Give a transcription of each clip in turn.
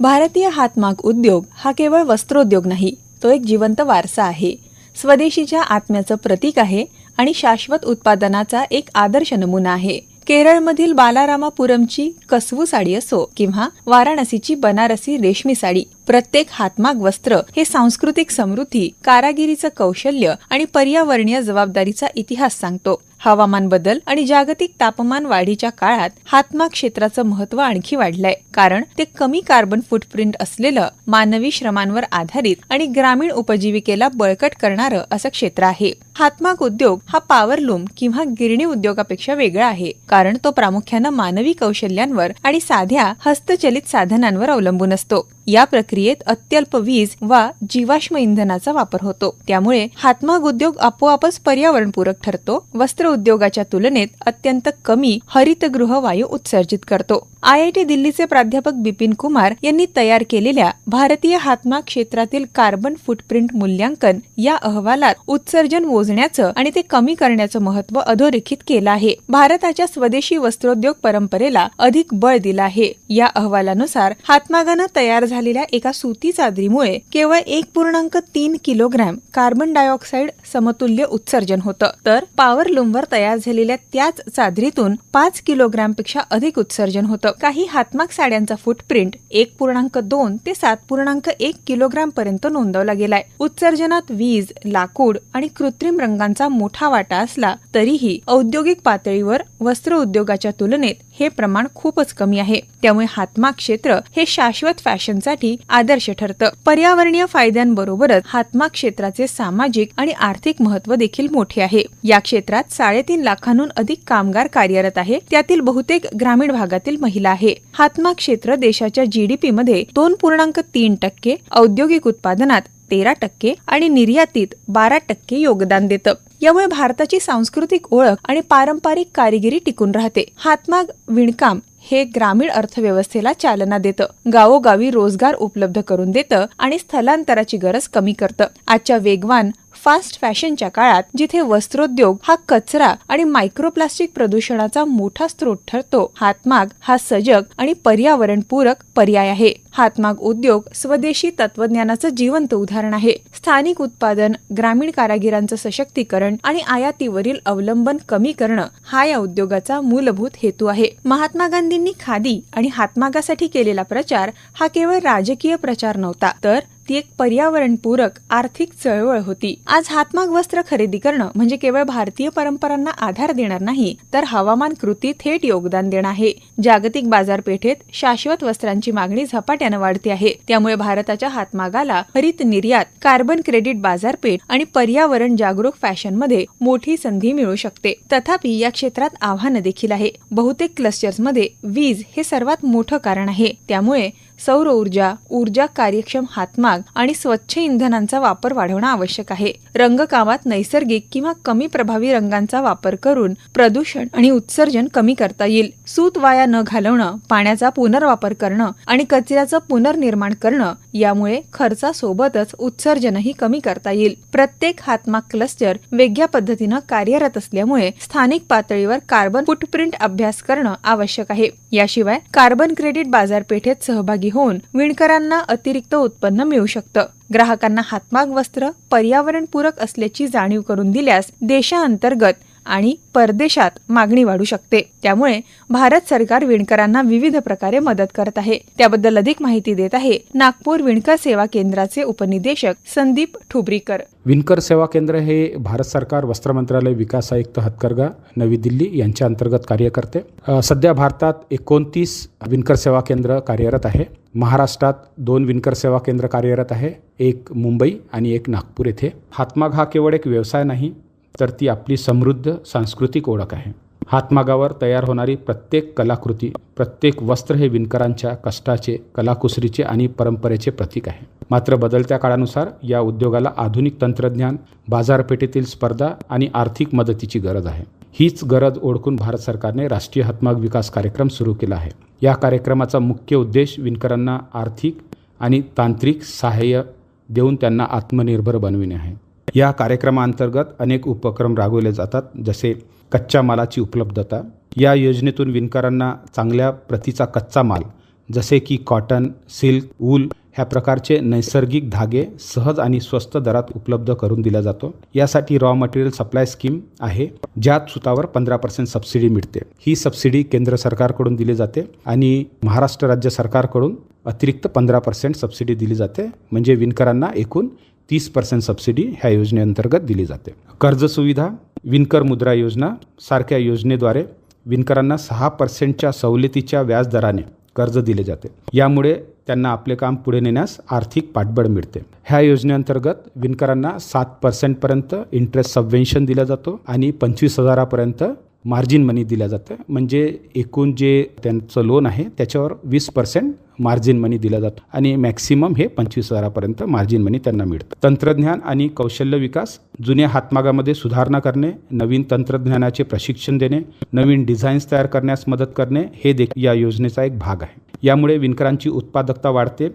भारतीय हातमाग उद्योग हा केवळ वस्त्रोद्योग नाही तो एक जिवंत वारसा आहे. स्वदेशीच्या आत्म्याचं प्रतीक आहे आणि शाश्वत उत्पादनाचा एक आदर्श नमुना आहे. केरळमधील बालारामापुरमची कसवू साडी असो किंवा वाराणसीची बनारसी रेशमी साडी प्रत्येक हातमाग वस्त्र हे सांस्कृतिक समृद्धी कारागिरीचं कौशल्य आणि पर्यावरणीय जबाबदारीचा इतिहास सांगतो. हवामान बदल आणि जागतिक तापमान वाढीच्या काळात हातमाग क्षेत्राचं महत्त्व आणखी वाढलंय. कारण ते कमी कार्बन फुटप्रिंट असलेलं मानवी श्रमांवर आधारित आणि ग्रामीण उपजीविकेला बळकट करणारं असं क्षेत्र आहे. हातमाग उद्योग हा पावरलूम किंवा गिरणी उद्योगापेक्षा वेगळा आहे. कारण तो प्रामुख्यानं मानवी कौशल्यांवर आणि साध्या हस्तचलित साधनांवर अवलंबून असतो. या प्रक्रियेत अत्यल्प वीज वा जीवाश्म इंधनाचा वापर होतो. त्यामुळे हातमाग उद्योग आपोआपच पर्यावरणपूरक ठरतो वस्त्र उद्योगाच्या तुलनेत अत्यंत कमी हरितगृह वायू उत्सर्जित करतो. आय आय टी दिल्लीचे प्राध्यापक बिपिन कुमार यांनी तयार केलेल्या भारतीय हातमाग क्षेत्रातील कार्बन फुटप्रिंट मूल्यांकन या अहवालात उत्सर्जन मोजण्याचं आणि ते कमी करण्याचं महत्त्व अधोरेखित केलं आहे. भारताच्या स्वदेशी वस्त्रोद्योग परंपरेला अधिक बळ दिलं आहे. या अहवालानुसार हातमागानं तयार झालेल्या एका सुती चादरीमुळे केवळ एक पूर्णांक तीन किलोग्रॅम कार्बन डायऑक्साईड समतुल्य उत्सर्जन होतं. तर पॉवर लूमवर तयार झालेल्या त्याच चादरीतून पाच किलोग्रॅमपेक्षा अधिक उत्सर्जन होतं. काही हातमाग साड्यांचा फुटप्रिंट एक पूर्णांक दोन ते सात पूर्णांक एक किलोग्राम पर्यंत नोंदवला गेलाय. उत्सर्जनात वीज लाकूड आणि कृत्रिम रंगांचा मोठा वाटा असला तरीही औद्योगिक पातळीवर वस्त्र उद्योगाच्या तुलनेत हे प्रमाण खूपच कमी आहे. त्यामुळे हातमाग क्षेत्र हे शाश्वत फॅशनसाठी आदर्श ठरतं. पर्यावरणीय फायद्यांबरोबरच हातमाग क्षेत्राचे सामाजिक आणि आर्थिक महत्त्व देखील मोठे आहे. या क्षेत्रात साडेतीन लाखांहून अधिक कामगार कार्यरत आहे. त्यातील बहुतेक ग्रामीण भागातील महिला आहे. हातमाग क्षेत्र देशाच्या जीडीपी मध्ये दोन पूर्णांक तीन टक्के औद्योगिक उत्पादनात तेरा टक्के आणि निर्यातीत बारा टक्के योगदान देतं. यामुळे भारताची सांस्कृतिक ओळख आणि पारंपरिक कारिगिरी टिकून राहते. हातमाग विणकाम हे ग्रामीण अर्थव्यवस्थेला चालना देतं. गावोगावी रोजगार उपलब्ध करून देतं आणि स्थलांतराची गरज कमी करतं. आजच्या वेगवान फास्ट फॅशनच्या काळात जिथे वस्त्रोद्योग हा कचरा आणि मायक्रोप्लास्टिक प्रदूषणाचा मोठा स्रोत ठरतो हातमाग हा सजग आणि पर्यावरणपूरक पर्याय आहे. हातमाग उद्योग स्वदेशी तत्वज्ञानाचं जिवंत उदाहरण आहे. स्थानिक उत्पादन ग्रामीण कारागिरांचं सशक्तीकरण आणि आयातीवरील अवलंबन कमी करणं हा या उद्योगाचा मूलभूत हेतू आहे. महात्मा गांधींनी खादी आणि हातमागासाठी केलेला प्रचार हा केवळ राजकीय प्रचार नव्हता तर ती एक पर्यावरणपूरक आर्थिक चळवळ होती. आज हातमाग वस्त्र खरेदी करणं म्हणजे केवळ भारतीय परंपरांना आधार देणार नाही तर हवामान कृती थेट योगदान देणं आहे. जागतिक बाजारपेठेत शाश्वत वस्त्रांची मागणी झपाट्यानं वाढते आहे. त्यामुळे भारताच्या हातमागाला हरित निर्यात कार्बन क्रेडिट बाजारपेठ आणि पर्यावरण जागरूक फॅशनमध्ये मोठी संधी मिळू शकते. तथापि या क्षेत्रात आव्हानं देखील आहे. बहुतेक क्लस्टर्समध्ये वीज हे सर्वात मोठं कारण आहे. त्यामुळे सौर ऊर्जा ऊर्जा कार्यक्षम हातमाग आणि स्वच्छ इंधनांचा वापर वाढवणं आवश्यक आहे. रंगकामात नैसर्गिक किंवा कमी प्रभावी रंगांचा वापर करून प्रदूषण आणि उत्सर्जन कमी करता येईल. सूत वाया न घालवणं पाण्याचा पुनर्वापर करणं आणि कचऱ्याचं पुनर्निर्माण करणं यामुळे खर्चासोबतच उत्सर्जनही कमी करता येईल. प्रत्येक हातमाग क्लस्टर वेगळ्या पद्धतीनं कार्यरत असल्यामुळे स्थानिक पातळीवर कार्बन फुटप्रिंट अभ्यास करणं आवश्यक आहे. याशिवाय कार्बन क्रेडिट बाजारपेठेत सहभागी होऊन विणकरांना अतिरिक्त उत्पन्न मिळू शकतं. ग्राहकांना हातमाग वस्त्र पर्यावरणपूरक असल्याची जाणीव करून दिल्यास देशांतर्गत आणि परदेशात मागणी वाढू शकते. त्यामुळे भारत सरकार विणकरांना विविध प्रकारे मदत करत आहे. त्याबद्दल अधिक माहिती देत आहे नागपूर विणकर सेवा केंद्राचे उपनिदेशक संदीप ठुबरीकर. विणकर सेवा केंद्र हे भारत सरकार वस्त्र मंत्रालय विकास आयुक्त हतकरगा नवी दिल्ली यांच्या अंतर्गत कार्य करते सध्या भारतात एकोणतीस विणकर सेवा केंद्र कार्यरत आहे. महाराष्ट्रात दोन विणकर सेवा केंद्र कार्यरत आहे. एक मुंबई आणि एक नागपूर येथे. हातमाग हा केवळ एक व्यवसाय नाही तर ती आपली समृद्ध सांस्कृतिक ओळख आहे. हातमागावर तयार होणारी प्रत्येक कलाकृती प्रत्येक वस्त्र हे विणकरांच्या कष्टाचे कलाकुसरीचे आणि परंपरेचे प्रतीक आहे. मात्र बदलत्या काळानुसार या उद्योगाला आधुनिक तंत्रज्ञान बाजारपेठेतील स्पर्धा आणि आर्थिक मदतीची गरज आहे. हीच गरज ओळखून भारत सरकारने राष्ट्रीय हातमाग विकास कार्यक्रम सुरू केला आहे. या कार्यक्रमाचा मुख्य उद्देश विणकरांना आर्थिक आणि तांत्रिक सहाय्य देऊन त्यांना आत्मनिर्भर बनविणे आहे. या कार्यक्रमाअंतर्गत अनेक उपक्रम राबवले जातात जसे कच्च्या मालाची उपलब्धता. या योजनेतून विणकरांना चांगल्या प्रतीचा कच्चा माल जसे की कॉटन सिल्क वूल ह्या प्रकारचे नैसर्गिक धागे सहज आणि स्वस्त दरात उपलब्ध करून दिला जातो. यासाठी रॉ मटेरियल सप्लाय स्कीम आहे ज्यात सुतावर पंधरा पर्सेंट सबसिडी मिळते. ही सबसिडी केंद्र सरकारकडून दिली जाते आणि महाराष्ट्र राज्य सरकारकडून अतिरिक्त पंधरा पर्सेंट सबसिडी दिली जाते. म्हणजे विणकरांना एकूण तीस पर्सेंट सबसिडी ह्या योजनेअंतर्गत दिली जाते. कर्ज सुविधा विणकर मुद्रा योजना सारख्या योजनेद्वारे विणकरांना सहा पर्सेंटच्या सवलतीच्या व्याजदराने कर्ज दिले जाते. यामुळे त्यांना आपले काम पुढे नेण्यास आर्थिक पाठबळ मिळते. ह्या योजनेअंतर्गत विणकरांना सात पर्सेंटपर्यंत इंटरेस्ट सबवेन्शन दिला जातो आणि पंचवीस हजारापर्यंत मार्जिन मनी दिल्या जातं. म्हणजे एकूण जे त्यांचं लोन आहे त्याच्यावर वीस पर्सेंट मार्जिन मनी दिला जातो. आणि मॅक्सिमम हे पंचवीस हजारापर्यंत मार्जिन मनी त्यांना मिळतं. तंत्रज्ञान आणि कौशल्य विकास जुन्या हातमागामध्ये सुधारणा करणे नवीन तंत्रज्ञानाचे प्रशिक्षण देणे नवीन डिझाईन्स तयार करण्यास मदत करणे हे देखील या योजनेचा एक भाग आहे. यामुळे विणकरांची उत्पादकता वाढते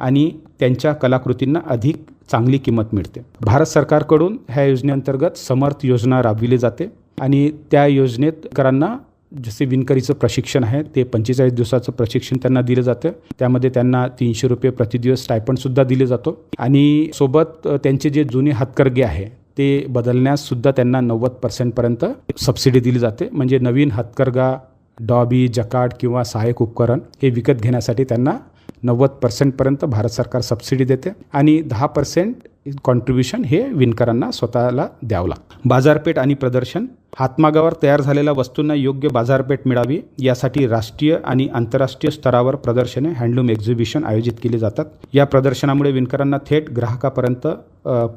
आणि त्यांच्या कलाकृतींना अधिक चांगली किंमत मिळते. भारत सरकारकडून ह्या योजनेअंतर्गत समर्थ योजना राबविली जाते. आणि त्या योजनेत करांना जसे विणकरीचं प्रशिक्षण आहे ते पंचेचाळीस दिवसाचं प्रशिक्षण त्यांना दिलं जातं. त्यामध्ये त्यांना तीनशे रुपये प्रतिदिवस स्टायपंडसुद्धा दिले जातो. आणि सोबत त्यांचे जे जुने हातकरगे आहे ते बदलण्याससुद्धा त्यांना नव्वद पर्सेंटपर्यंत सबसिडी दिली जाते. म्हणजे नवीन हातकरगा डॉबी जकाट किंवा सहाय्यक उपकरण हे विकत घेण्यासाठी त्यांना नव्वद पर्सेंटपर्यंत भारत सरकार सबसिडी देते. आणि दहा पर्सेंट कॉन्ट्रीब्युशन हे विणकरांना स्वतःला द्यावं लागतं. बाजारपेठ आणि प्रदर्शन हातमागावर तयार झालेल्या वस्तूंना योग्य बाजारपेठ मिळावी यासाठी राष्ट्रीय आणि आंतरराष्ट्रीय स्तरावर प्रदर्शने हँडलूम एक्झिबिशन आयोजित केली जातात. या प्रदर्शनामुळे विणकरांना थेट ग्राहकापर्यंत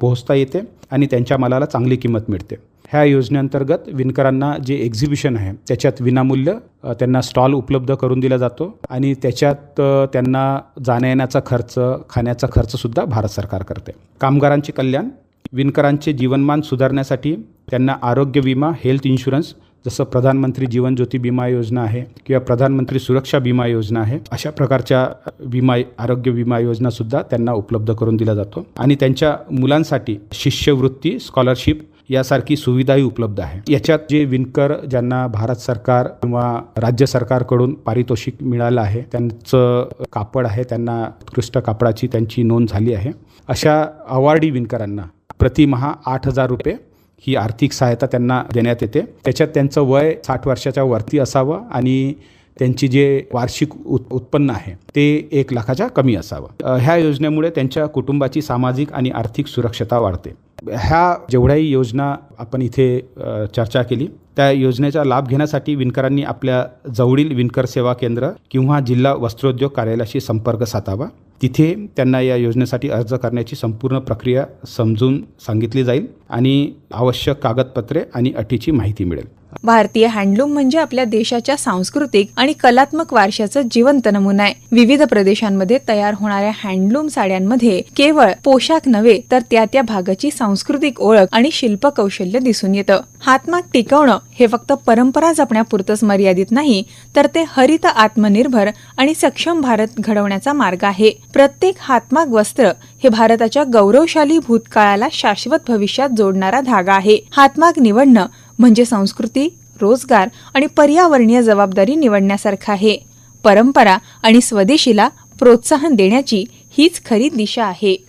पोहोचता येते आणि त्यांच्या मालाला चांगली किंमत मिळते. ह्या योजनेअंतर्गत विणकरांना जे एक्झिबिशन आहे त्याच्यात विनामूल्य त्यांना स्टॉल उपलब्ध करून दिला जातो आणि त्याच्यात त्यांना जाण्यायेण्याचा खर्च खाण्याचा खर्चसुद्धा भारत सरकार करते. कामगारांचे कल्याण विणकरांचे जीवनमान सुधारण्यासाठी त्यांना आरोग्य विमा हेल्थ इन्शुरन्स जसं प्रधानमंत्री जीवन ज्योती विमा योजना आहे किंवा प्रधानमंत्री सुरक्षा विमा योजना आहे अशा प्रकारच्या विमा आरोग्य विमा योजनासुद्धा त्यांना उपलब्ध करून दिला जातो. आणि त्यांच्या मुलांसाठी शिष्यवृत्ती स्कॉलरशिप यासारखी सुविधाही उपलब्ध आहे. याच्यात जे विणकर ज्यांना भारत सरकार किंवा राज्य सरकारकडून पारितोषिक मिळालं आहे त्यांचं कापड आहे त्यांना उत्कृष्ट कापडाची त्यांची नोंद झाली आहे. अशा अवॉर्डी विणकरांना प्रतिमहा आठ हजार रुपये ही आर्थिक सहायता त्यांना देण्यात येते. त्याच्यात त्यांचं वय साठ वर्षाच्या वरती असावं आणि त्यांची जे वार्षिक उत उत्पन्न आहे ते एक लाखाच्या कमी असावं. ह्या योजनेमुळे त्यांच्या कुटुंबाची सामाजिक आणि आर्थिक सुरक्षता वाढते. ह्या जेवढ्याही योजना आपण इथे चर्चा केली त्या योजनेचा लाभ घेण्यासाठी विणकरांनी आपल्या जवळील विणकर सेवा केंद्र किंवा जिल्हा वस्त्रोद्योग कार्यालयाशी संपर्क साधावा. तिथे त्यांना या योजनेसाठी अर्ज करण्याची संपूर्ण प्रक्रिया समजून सांगितली जाईल आणि आवश्यक कागदपत्रे आणि अटीची माहिती मिळेल. भारतीय हँडलूम म्हणजे आपल्या देशाच्या सांस्कृतिक आणि कलात्मक वारशाचं जिवंत नमुना आहे. विविध प्रदेशांमध्ये तयार होणाऱ्या हँडलूम साड्यांमध्ये केवळ पोशाख नव्हे तर त्या त्या भागाची सांस्कृतिक ओळख आणि शिल्प कौशल्य दिसून येतं. हातमाग टिकवणं हे फक्त परंपरा जपण्यापुरतंच मर्यादित नाही तर ते हरित आत्मनिर्भर आणि सक्षम भारत घडवण्याचा मार्ग आहे. प्रत्येक हातमाग वस्त्र हे भारताच्या गौरवशाली भूतकाळाला शाश्वत भविष्यात जोडणारा धागा आहे. हातमाग निवडणं म्हणजे संस्कृती रोजगार आणि पर्यावरणीय जबाबदारी निवडण्यासारखं आहे. परंपरा आणि स्वदेशीला प्रोत्साहन देण्याची हीच खरी दिशा आहे.